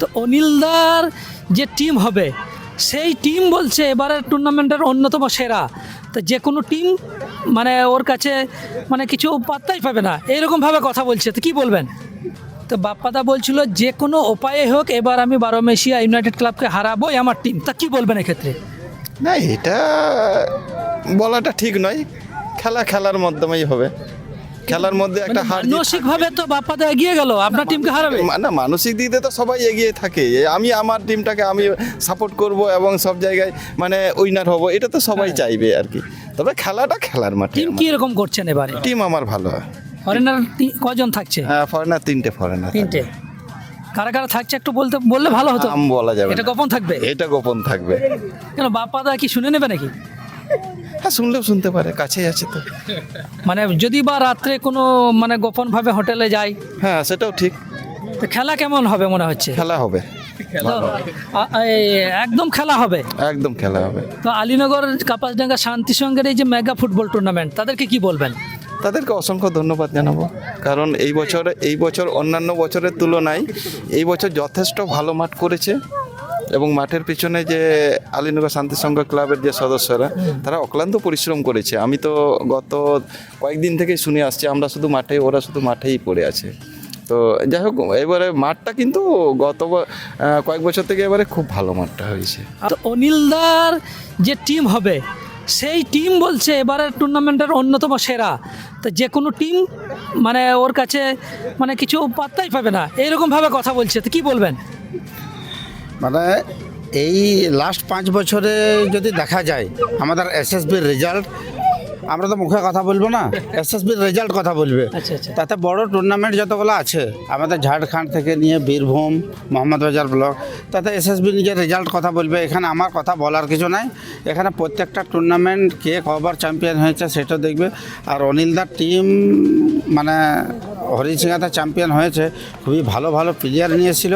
তো অনিলদার যে টিম হবে, সেই টিম বলছে এবারের টুর্নামেন্টের অন্যতম সেরা। তো যে কোনো টিম মানে ওর কাছে মানে কিছু পাত্তাই পাবে না। এইরকমভাবে কথা বলছে। তো কি বলবেন? তো বাপ্পাদা বলছিল, যে কোনো উপায়ে হোক, এবার আমি বারোমেশিয়া ইউনাইটেড ক্লাবকে হারাবোই আমার টিম। তা কি বলবেন এক্ষেত্রে? না, এটা বলাটা ঠিক নয়। খেলা খেলার মাধ্যমেই হবে। খেলার মধ্যে একটা হার জিত মানসিকভাবে তো বাপ্পাদা এগিয়ে গেল আপনার টিমকে হারাবে? না মানসিক দিক দিয়ে তো সবাই এগিয়ে থাকে। আমি আমার টিমটাকে আমি সাপোর্ট করব এবং সব জায়গায় মানে উইনার হব এটা তো সবাই চাইবে আর কি। তবে খেলাটা খেলার মাঠে টিম কি রকম করছেন এবারে? টিম আমার ভালো। ফরেনার কজন থাকছে? হ্যাঁ ফরেনার তিনটে ফরেনার তিনটে। কারা কারা থাকছে একটু বলতে বললে ভালো হতো। বলা যাবে এটা গোপন থাকবে? এটা গোপন থাকবে। কেন বাপ্পাদা কি শুনে নেবে নাকি? হ্যাঁ শুনলেও শুনতে পারে কাছেই আছে তো। মানে যদি বা রাত্রে কোনো মানে গোপন ভাবে হোটেলে যাই হ্যাঁ সেটাও ঠিক। তো খেলা কেমন হবে মনে হচ্ছে? খেলা হবে। আ- এই একদম খেলা হবে? একদম খেলা হবে। তো আলীনগর কাপাসডাঙ্গা শান্তি সঙ্গের এই যে মেগা ফুটবল টুর্নামেন্ট তাদেরকে কি বলবেন? তাদেরকে অসংখ্য ধন্যবাদ জানাব। কারণ এই বছর এই বছর অন্যান্য বছরের তুলনায় এই বছর যথেষ্ট ভালো মাঠ করেছে। এবং মাঠের পিছনে যে আলীনগর শান্তি সংঘ ক্লাবের যে সদস্যরা তারা অক্লান্ত পরিশ্রম করেছে। আমি তো গত কয়েকদিন থেকেই শুনে আসছি আমরা শুধু মাঠেই ওরা শুধু মাঠেই পড়ে আছে। তো যাই হোক এবারে মাঠটা কিন্তু গত কয়েক বছর থেকে এবারে খুব ভালো মাঠটা হয়েছে। অনিলদার যে টিম হবে সেই টিম বলছে এবারের টুর্নামেন্টের অন্যতম সেরা। তো যে কোনো টিম মানে ওর কাছে মানে কিছু পাত্তাই পাবে না। এইরকমভাবে কথা বলছে তো কী বলবেন? মানে এই লাস্ট পাঁচ বছরে যদি দেখা যায় আমাদের এসএসবির রেজাল্ট আমরা তো মুখে কথা বলব না এসএসবির রেজাল্ট কথা বলবে। আচ্ছা আচ্ছা। তাতে বড় টুর্নামেন্ট যতগুলো আছে আমাদের ঝাড়খণ্ড থেকে নিয়ে বীরভূম মোহাম্মদবাজার ব্লক তাতে এসএসবি নিজের রেজাল্ট কথা বলবে। এখানে আমার কথা বলার কিছু নাই। এখানে প্রত্যেকটা টুর্নামেন্ট কে কবার চ্যাম্পিয়ন হয়েছে সেটা দেখবে। আর অনিলদার টিম মানে হরিসিংহাতে চ্যাম্পিয়ন হয়েছে খুবই ভালো ভালো প্লেয়ার নিয়েছিল।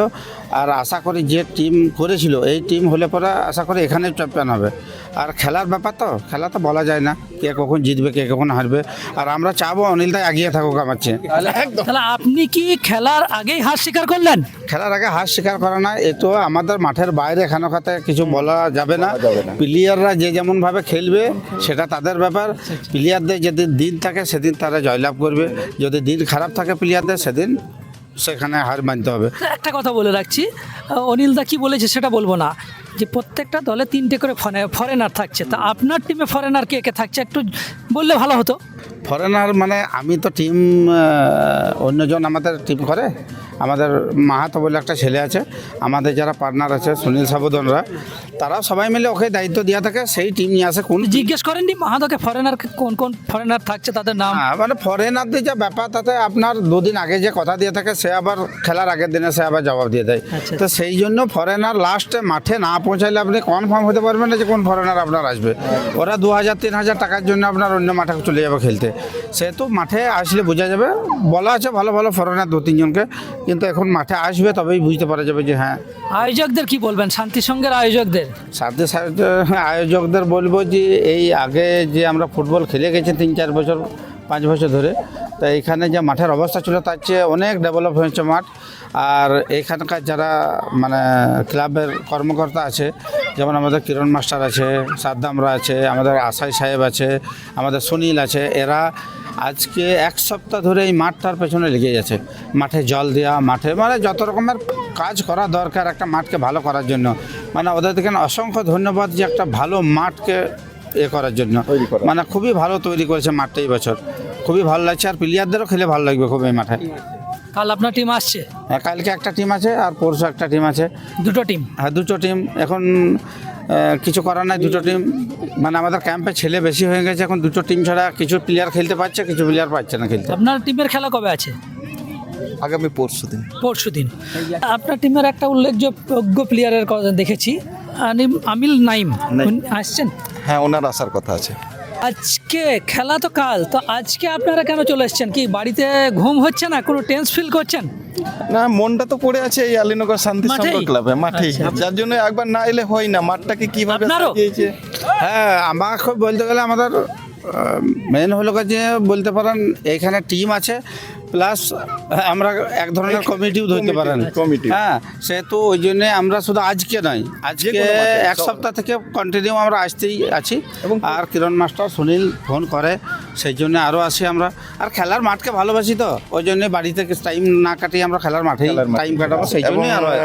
আর আশা করি যে টিম করেছিল এই টিম হলে পরে আশা করি এখানে চ্যাম্পিয়ন হবে। আর খেলার ব্যাপার তো খেলা তো বলা যায় না কে কখন জিতবে কে কখন হারবে। আর আমরা চাবো অনিলদা এগিয়ে থাকুক আমার চেয়ে। তাহলে আপনি কি খেলার আগেই হার স্বীকার করলেন? খেলার আগে হার স্বীকার করা না এ তো আমাদের মাঠের বাইরে এখানে খাতে কিছু বলা যাবে না। প্লেয়াররা যে যেমনভাবে খেলবে সেটা তাদের ব্যাপার। প্লেয়ারদের যদি দিন থাকে সেদিন তারা জয়লাভ করবে। যদি দিন খারাপ থাকে প্লেয়ারদের সেদিন সেখানে হার মানতে হবে। একটা কথা বলে রাখছি অনিল দা কি বলেছে সেটা বলব না, যে প্রত্যেকটা দলে তিনটে করে ফরেনার থাকছে। তা আপনার টিমে ফরেনার কে কে থাকছে একটু বললে ভালো হতো। ফরেনার মানে আমি তো টিম অন্যজন আমাদের টিম করে। আমাদের মাহাতো বলে একটা ছেলে আছে আমাদের যারা পার্টনার আছে সুনীল সাবুদনরা তারা সবাই মিলে ওকে দায়িত্ব দেওয়া থাকে সেই টিম নিয়ে আসে। কোন জিজ্ঞেস করেননি মাহাদকে ফরেনার কোন কোন ফরেনার থাকছে তাদের নাম? হ্যাঁ, মানে ফরেনারদের যা ব্যাপার তাতে আপনার দুদিন আগে যে কথা দিয়ে থাকে সে আবার খেলার আগের দিনে সে আবার জবাব দিয়ে দেয়। আচ্ছা। তো সেই জন্য ফরেনার লাস্টে মাঠে না পৌঁছাইলে আপনি কনফার্ম হতে পারবেন না যে কোন ফরেনার আপনার আসবে। ওরা দু হাজার তিন হাজার টাকার জন্য আপনার অন্য মাঠে চলে যাবে খেলতে। সেহেতু মাঠে আসলে বোঝা যাবে। বলা আছে ভালো ভালো ফরেনার দু তিনজনকে কিন্তু এখন মাঠে আসবে তবেই বুঝতে পারা যাবে যে হ্যাঁ। আয়োজকদের কি বলবেন? শান্তি সঙ্গের আয়োজকদের? শান্তি সাথে আয়োজকদের বলব যে এই আগে যে আমরা ফুটবল খেলে গেছি তিন চার বছর পাঁচ বছর ধরে তা এখানে যে মাঠের অবস্থা ছিল তার চেয়ে অনেক ডেভেলপ হয়েছে মাঠ। আর এখানকার যারা মানে ক্লাবের কর্মকর্তা আছে যেমন আমাদের কিরণ মাস্টার আছে সাদ্দামরা আছে আমাদের আশাই সাহেব আছে আমাদের সুনীল আছে এরা আজকে এক সপ্তাহ ধরে এই মাঠটার পেছনে লেগে গেছে মাঠে জল দেওয়া মাঠে মানে যত রকমের কাজ করা দরকার একটা মাঠকে ভালো করার জন্য। মানে ওদের থেকে অসংখ্য ধন্যবাদ যে একটা ভালো মাঠকে এ করার জন্য। মানে খুবই ভালো তৈরি করেছে মাঠটা এই বছর। খুবই ভালো লাগছে আর প্লেয়ারদেরও খেলে ভালো লাগবে খুব এই মাঠে। কাল আপনার টিম আসছে? হ্যাঁ, কালকে একটা টিম আছে আর পরশু একটা টিম আছে। দুটো টিম হ্যাঁ দুটো টিম এখন কিছু করার নাই দুটো টিম মানে আমাদের ক্যাম্পে ছেলে বেশি হয়ে গেছে এখন দুটো টিম ছাড়া কিছু প্লেয়ার খেলতে পারছে কিছু প্লেয়ার পাচ্ছে না খেলতে। আপনার টিমের খেলা কবে আছে? আগামী পরশু দিন। পরশু দিন। আপনার টিমের একটা উল্লেখযোগ্য প্লেয়ারের কথা দেখেছি আমিল নাইম। নাইম। আসছেন? হ্যাঁ ওনার আসার কথা আছে। আজকে খেলা তো কাল তো আজকে আপনারা কেন চলে এসছেন? কি বাড়িতে ঘুম হচ্ছে না? কোনো টেন্স ফিল করছেন? না মনটা তো পড়ে আছে এই আলিনগর শান্তি সংঘ ক্লাবে মাঠেই। আচ্ছা। যার জন্য একবার না এলে হয় না মাঠটাকে কীভাবে? সাজিয়েছে? হ্যাঁ আমার খুব বলতে গেলে আমাদের মেন হলো যে বলতে পারেন এখানে টিম আছে প্লাস আমরা এক ধরনের কমিটিও ধরতে পারেন কমিটি। হ্যাঁ সেহেতু ওই জন্যে আমরা শুধু আজকে নয় আজকে এক সপ্তাহ থেকে কন্টিনিউ আমরা আসতেই আছি এবং আর কিরণ মাস্টার সুনীল ফোন করে সেই জন্য আরও আসি আমরা আর খেলার মাঠকে ভালোবাসি তো ওই জন্য বাড়ি থেকে টাইম না কাটিয়ে আমরা খেলার মাঠে। টাইম কাটাবো সেই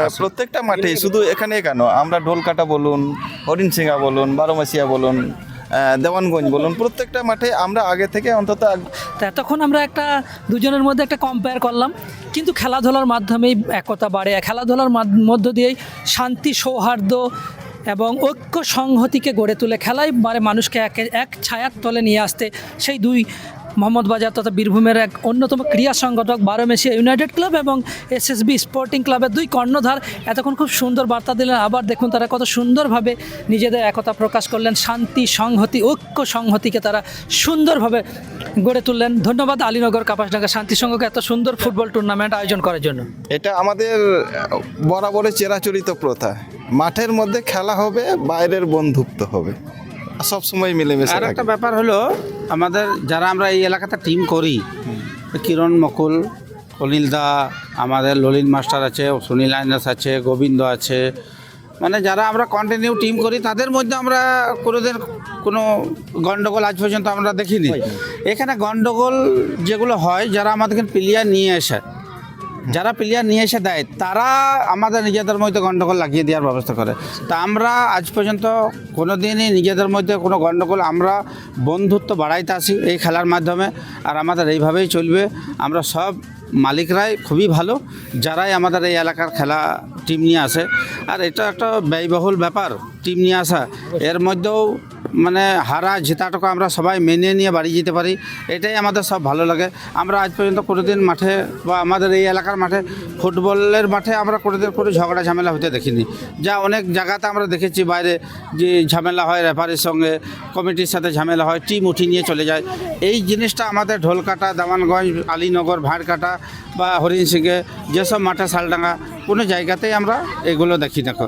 আসি। প্রত্যেকটা মাঠে শুধু এখানে কেন আমরা ঢোলকাটা বলুন হরিণ সিংহা বলুন বারোমাসিয়া বলুন দেওয়ানগঞ্জ বলুন। প্রত্যেকটা মাঠে আমরা আগে থেকে অন্তত তখন আমরা একটা দুজনের মধ্যে একটা কম্পেয়ার করলাম। কিন্তু খেলাধুলার মাধ্যমেই একতা বাড়ে। খেলাধুলার মাধ- মধ্য দিয়েই শান্তি, সৌহার্দ্য এবং ঐক্য সংহতিকে গড়ে তুলে খেলাই মানে মানুষকে এক এক ছায়ার তলে নিয়ে আসতে। সেই দুই মোহাম্মদ বাজার তথা বীরভূমের এক অন্যতম ক্রীড়া সংগঠক বারোমেশিয়া ইউনাইটেড ক্লাব এবং এসএসবি স্পোর্টিং ক্লাবের দুই কর্ণধার। এতক্ষণ খুব সুন্দর বার্তা দিলেন। আবার দেখুন তারা কত সুন্দরভাবে নিজেদের একতা প্রকাশ করলেন। শান্তি, সংহতি, ঐক্য সংহতিকে তারা সুন্দরভাবে গড়ে তুললেন। ধন্যবাদ। আলীনগর কাপাসডাঙ্গা শান্তি সংঘকে এত সুন্দর ফুটবল টুর্নামেন্ট আয়োজন করার জন্য। এটা আমাদের বরাবরের চেরাচরিত প্রথা। মাঠের মধ্যে খেলা হবে, বাইরের বন্ধুত্ব হবে। সব সময় মিলেমিশে আর একটা ব্যাপার হলো আমাদের যারা আমরা এই এলাকাতে টিম করি কিরণ মকুল অনিল দা আমাদের ললিন মাস্টার আছে সুনীল আইনাস আছে গোবিন্দ আছে মানে যারা আমরা কন্টিনিউ টিম করি তাদের মধ্যে আমরা কোনোদিন কোনো গণ্ডগোল আজ পর্যন্ত আমরা দেখিনি। এখানে গণ্ডগোল যেগুলো হয় যারা আমাদেরকে প্লেয়ার নিয়ে আসে যারা প্লেয়ার নিয়ে এসে দেয়, তারা আমাদের নিজেদের মধ্যে গণ্ডগোল লাগিয়ে দেওয়ার ব্যবস্থা করে। তা আমরা আজ পর্যন্ত কোনো দিনই নিজেদের মধ্যে কোনো গণ্ডগোল আমরা বন্ধুত্ব বাড়াইতে আসি এই খেলার মাধ্যমে, আর আমাদের এইভাবেই চলবে। আমরা সব মালিকরাই খুবই ভালো, যারাই আমাদের এই এলাকার খেলা টিম নিয়ে আসে। আর এটা একটা ব্যয়বহুল ব্যাপার টিম নিয়ে আসা। এর মধ্যেও মানে হারা জেতাটুকু আমরা সবাই মেনে নিয়ে বাড়ি যেতে পারি, এটাই আমাদের সব ভালো লাগে। আমরা আজ পর্যন্ত কোনোদিন মাঠে বা আমাদের এই এলাকার মাঠে ফুটবলের মাঠে আমরা কোনোদিন কোনো ঝগড়া ঝামেলা হতে দেখিনি। যা অনেক জায়গাতে আমরা দেখেছি বাইরে যে ঝামেলা হয় রেফারির সঙ্গে, কমিটির সাথে ঝামেলা হয়, টিম উঠি নিয়ে চলে যায়। এই জিনিসটা আমাদের ঢোলকাটা, দামানগঞ্জ, আলীনগর, ভাড়কাটা বা হরিণ সিংহে যেসব মাঠে শালডাঙ্গা, কোনো জায়গাতেই আমরা এগুলো দেখি দেখো।